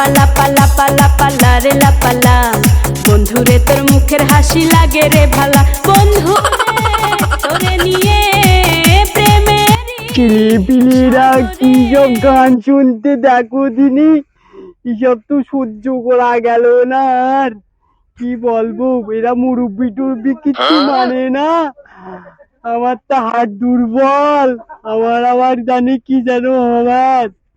পালা পালা পালা পালা রে লাপালা বন্ধুরে, তোর মুখের হাসি লাগে রে ভালা। বন্ধু তোরে নিয়ে কি সব গান শুনতে দেখো দিনি? এসব তো সহ্য করা গেল না আর। কি বলব, এরা মুরব্বি টুরব্বি কিছু মানে না। আমার তো হাত দুর্বল, আমার আবার জানি কি যেন আমার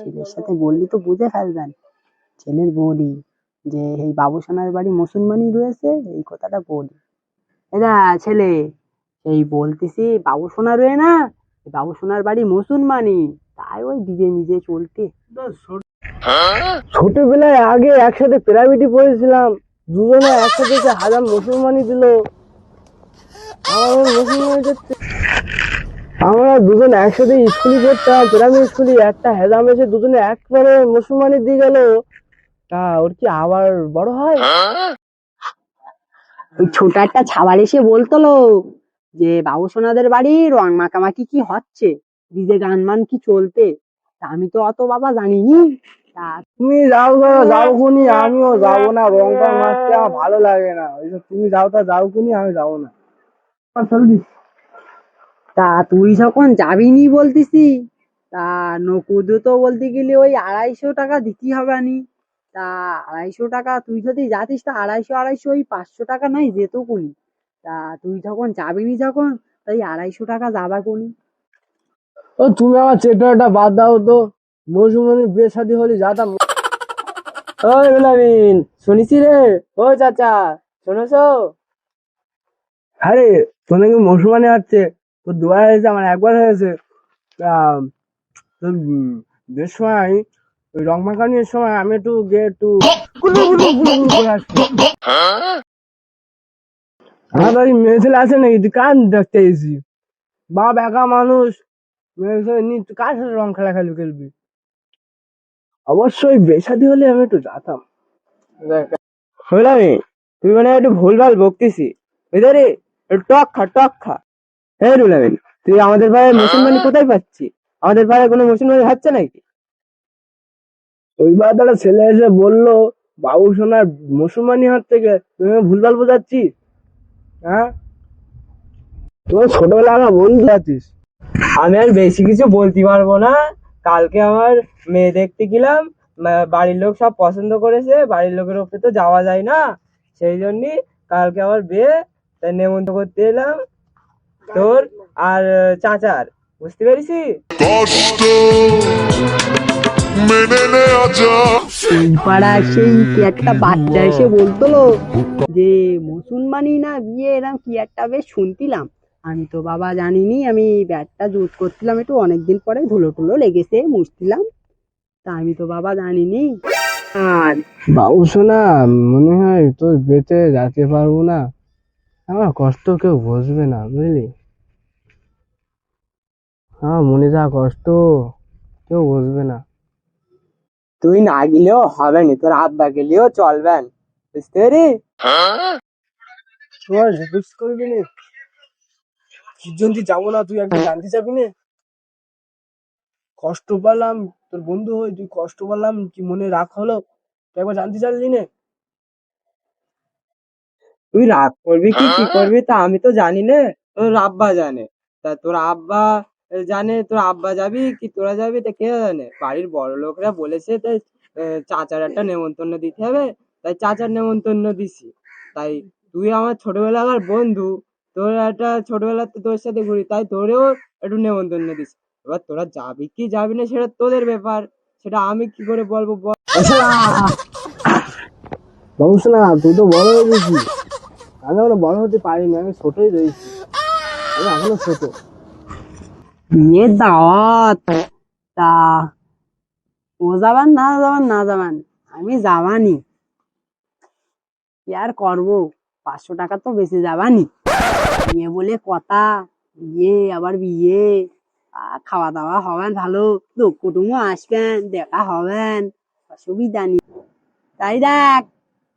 ছেলের সাথে বললে তো বুঝে ফেলবেন। ছেলের বলি যে এই বাবুসোনার বাড়ি মুসলমানই রয়েছে এই কথাটা বলি। এরা ছেলে এই বলতেছি বাবুসোনা রয়ে না বাবুসোনার বাড়ি মুসলমানই তাই ওই ডিজে মিজে চলতে। ছোটবেলায় আগে একসাথে প্রাইভেটে পড়েছিলাম দুজনে একসাথে হাজার মুসলমানই দিল। আমার মুসলমানি আমরা দুজন একসাথে স্কুলে পড়তাম প্রাইমারি স্কুলে একটা হেজাম এসে দুজনে একবারে মুসলমানি দিয়ে গেল। তা ওর কি আবার বড় হয়? ওই ছোট একটা ছাবাল এসে বলতলো যে বাবুসোনাদের বাড়ি রং মাখামাখি কি হচ্ছে? ডিজে গান মান কি চলতে? তা আমি তো অত বাবা জানিনি। তা তুমি যাও তো যাও খুনি আমিও যাব না রংটা মারতে আমার ভালো লাগে না। ওইসব তুমি যাও তা যাও খুনি আমি যাব না। চলবি তা তুই যখন যাবিনি বলতিসি তা নকুদ তো বলতে গেলে ওই আড়াইশো টাকা দিতে হবে আনি। তা আড়াইশো টাকা তুই যদি যাতিস তা আড়াইশো আড়াইশো ওই পাঁচশো টাকা নাই যেত কোনি তা তুই যখন যাবিনি যখন তাই আড়াইশো টাকা যাবা কোনি? ও তুমি আমার চেটাটা বাদ দাও তো। মৌসুমানি বিয়ে শাদি হলে যাতাম ওই বিলামিন শুনিস রে? ও চাচা শুনেছো আরে তোর নাকি মৌসুমানি আসছে। তোর দুবার হয়েছে আমার একবার হয়েছে তা তোর সময় ওই রং মাখানির সময় আমি একটু গিয়ে একটু গুলু গুলু গুলু গুলু করে আসছি। আমার বাড়ি মেয়ে ছেলে আছে নাকি? তুই কান দেখতে এসি বাপ একা মানুষ। মেয়ে ছেলে নি তুই কার সাথে রং খেলা খেলবি? খেলবি অবশ্যই বেসাদি হলে আমি একটু যেতাম। হইলামি তুই মানে একটু ভুলভাল বকতিসি বুঝলি টক খা টক খা। হ্যাঁ রুলামিন তুই আমাদের ভাই মুসলমানি কোথায় পাচ্ছি? আমাদের ভাই কোনো মুসলমানি হচ্ছে নাকি? ওইবার তারা ছেলে এসে বলল বাবু সোনার মুসলমানি হাত থেকে তুমি ভুলভাল বোঝাচ্ছি? হ্যাঁ? তোমার ছোটবেলা আমার বন্ধু আছিস। আমি আর বেশি কিছু বলতে পারব না। কালকে আমার মেয়ে দেখতে গেলাম বাড়ির লোক সব পছন্দ করেছে বাড়ির লোকের উপরে তো যাওয়া যায় না। সেই জন্যই কালকে আমার বিয়ে তাই নেমন্তন্ন করতে এলাম। তোর আর চাচার বুঝতে পেরেছি? কষ্ট মেনে নেওয়া এই পাড়ায় সেই কি একটা বাচ্চা এসে বলতলো যে মুসলমানি না বিয়ে এরকম কি একটা বেশ শুনতিলাম। আমি তো বাবা জানিনি আমি ব্যাটটা জুত করছিলাম একটু অনেকদিন পরে ধুলো টুলো লেগেছে মুছছিলাম তা আমি তো বাবা জানিনি। আর? বাবু শোনা মনে হয় তোর বেঁচে যেতে পারব না। আমার কষ্ট কেউ বুঝবে না বুঝলি? আমার মনে যা কষ্ট কেউ বুঝবে না। তুই না গেলেও হবে না তোর আব্বা গেলেও চলবেন বুঝতে পারি? করবি না? যদি যাব না তুই একদিন জানতে যাবি না? কষ্ট পেলাম তোর বন্ধু হয়ে তুই কষ্ট পেলাম কি মনে রাখ হলো? তুই একবার জানতে চাইলি না? তুই রাগ করবি কি কি করবি তা আমি তো জানি না তোর আব্বা জানে। তা তোর আব্বা জানে তোর আব্বা যাবি কি তোরা যাবি? তা কে জানে? বাড়ির বড় লোকরা বলেছে তাই চাচার একটা নেমন্তন্ন দিতে হবে। তাই চাচার নেমন্তন্ন দিছি। তাই তুই আমার ছোটবেলাকার বন্ধু, তোর একটা ছোটবেলাতে তোর সাথে ঘুরি, তাই তোরেও একটু নেমন্তন্ন দিছি। এবার তোরা যাবি কি যাবি না সেটা তোদের ব্যাপার। সেটা আমি কি করে বলব বল? তুই তো বড় হয়ে গেছিস। আমি এখনও বড় হতে পারিনি, আমি ছোটই রয়েছি। আমি এখনও ছোট। বিয়ের দাওয়াত তা ও যাবান না যাবান না যাবান আমি যাবানি। কি আর করব? পাঁচশো টাকা তো বেশি যাবানি। বিয়ে বলে কথা বিয়ে আবার বিয়ে। খাওয়া দাওয়া হবেন ভালো লোক কুটুম্ব আসবেন দেখা হবেন অসুবিধা নেই। তাই দেখ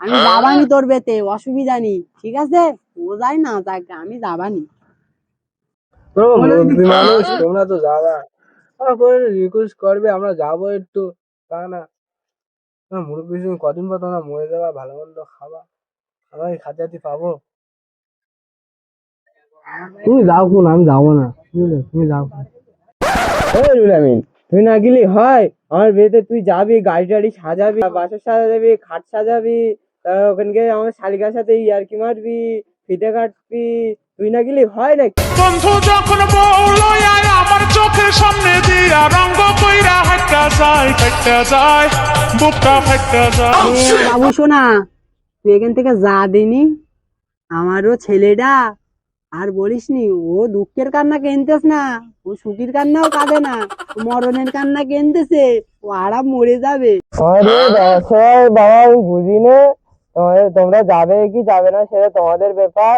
আমি যাবানি তোর বেতে অসুবিধা নেই ঠিক আছে? ও যাই না যাক আমি যাবানি। মানুষ তোমরা তো যাবা। করে রিকোয়েস্ট করবে আমরা যাব একটু। তা না। না মুরব্বী সঙ্গে কদিন পর তোমরা মরে যাবা ভালো মন্দ খাবা। আমরা খাতে খাতে পাবো। তুমি যাও কোন আমি যাব না। বুঝলে তুমি যাও কোন। ওই রুলামিন তুই না গেলি হয় আমার বিয়েতে তুই যাবি গাড়ি টাড়ি সাজাবি বাসর সাজাবি খাট সাজাবি ওখানকে আমার শালিকার সাথে ইয়ারকি মারবি ফিতে কাটবি তুই না গেলি হয় নাকি? বন্ধু যখন বলল আমার চোখের সামনে দিয়া রঙ্গ কইরা হাইটা যায় ফেটে যায় বুকটা ফেটে যায়। বাবু শোনা তুই এখান থেকে যা দিনি আমারও ছেলেটা আর বলিস নি ও দুঃখের কান্না কেনতেস না ও সুখীর কান্নাও কাঁদে না ও মরণের কান্না কেনতেছে ও আরাম মরে যাবে। বাবা আমি বুঝি নে তোমাদের- তোমরা যাবে কি যাবে না সেটা তোমাদের ব্যাপার।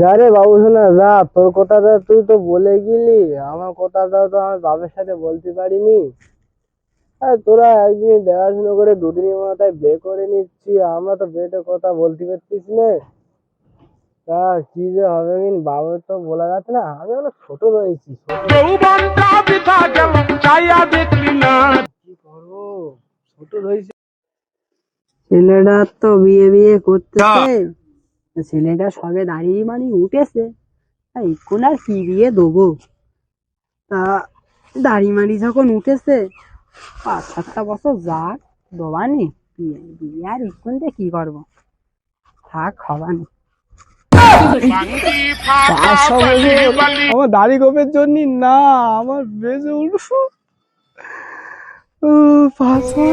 যা রে বাবু শোনা যা। তোর কথাটা তুই তো বলে গেলি। আমার কথাটা তো আমি বাবার সাথে বলতে পারিনি। আর তোরা একদিন দেখাশুনো করে দুদিনের মাথায় বে করে নিচ্ছি। আমরা তো বেটে কথা বলতে পারতিস না। তা কি যে হবে মিন বাবার তো বলা যাচ্ছে না। আমি অনেক ছোট রয়েছি কি করব? ছোট রয়েছি। ছেলেটা তো বিয়ে বিয়ে করতেছে। ছেলেটা সবে দাঁড়িয়ে মানে উঠেছে। এখন আর কি বিয়ে দেবো? তা দাড়ি মাড়ি যখন উঠেছে, পাঁচ সাতটা বছর যাক দেবানি বিয়ে আর দিয়ে কি করব? থাক হবানি আমার দাড়ি গোপের জন্য না, আমার বেজে উঠবো ও পাঁচশো